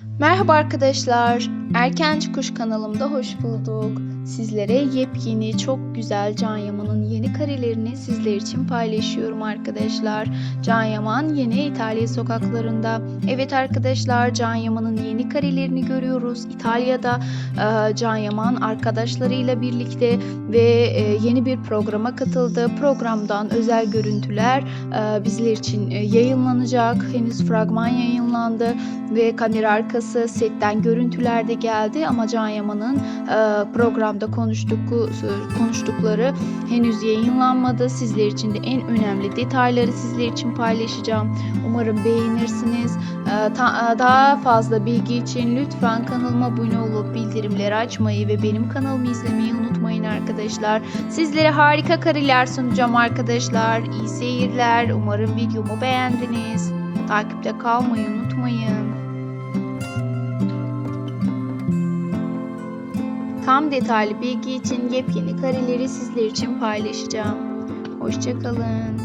Merhaba arkadaşlar. Erkenci Kuş kanalımda hoş bulduk. Sizlere yepyeni, çok güzel Can Yaman'ın yeni karelerini sizler için paylaşıyorum arkadaşlar. Can Yaman yeni İtalya sokaklarında. Evet arkadaşlar Can Yaman'ın yeni karelerini görüyoruz. İtalya'da e, Can Yaman arkadaşlarıyla birlikte ve e, yeni bir programa katıldı. Programdan özel görüntüler e, bizler için e, yayınlanacak. Henüz fragman yayınlandı ve kamera arkası setten görüntüler de geldi ama Can Yaman'ın e, programda konuştuk, konuştukları henüz yayınlanmadı. Sizler için de en önemli detayları sizler için paylaşacağım. Umarım beğenirsiniz. E, ta- e, daha fazla bilgi için lütfen kanalıma abone olup bildirimleri açmayı ve benim kanalımı izlemeyi unutmayın arkadaşlar. Sizlere harika kareler sunacağım arkadaşlar. İyi seyirler. Umarım videomu beğendiniz. Takipte kalmayı unutmayın. Tam detaylı bilgi için yepyeni kareleri sizler için paylaşacağım. Hoşçakalın.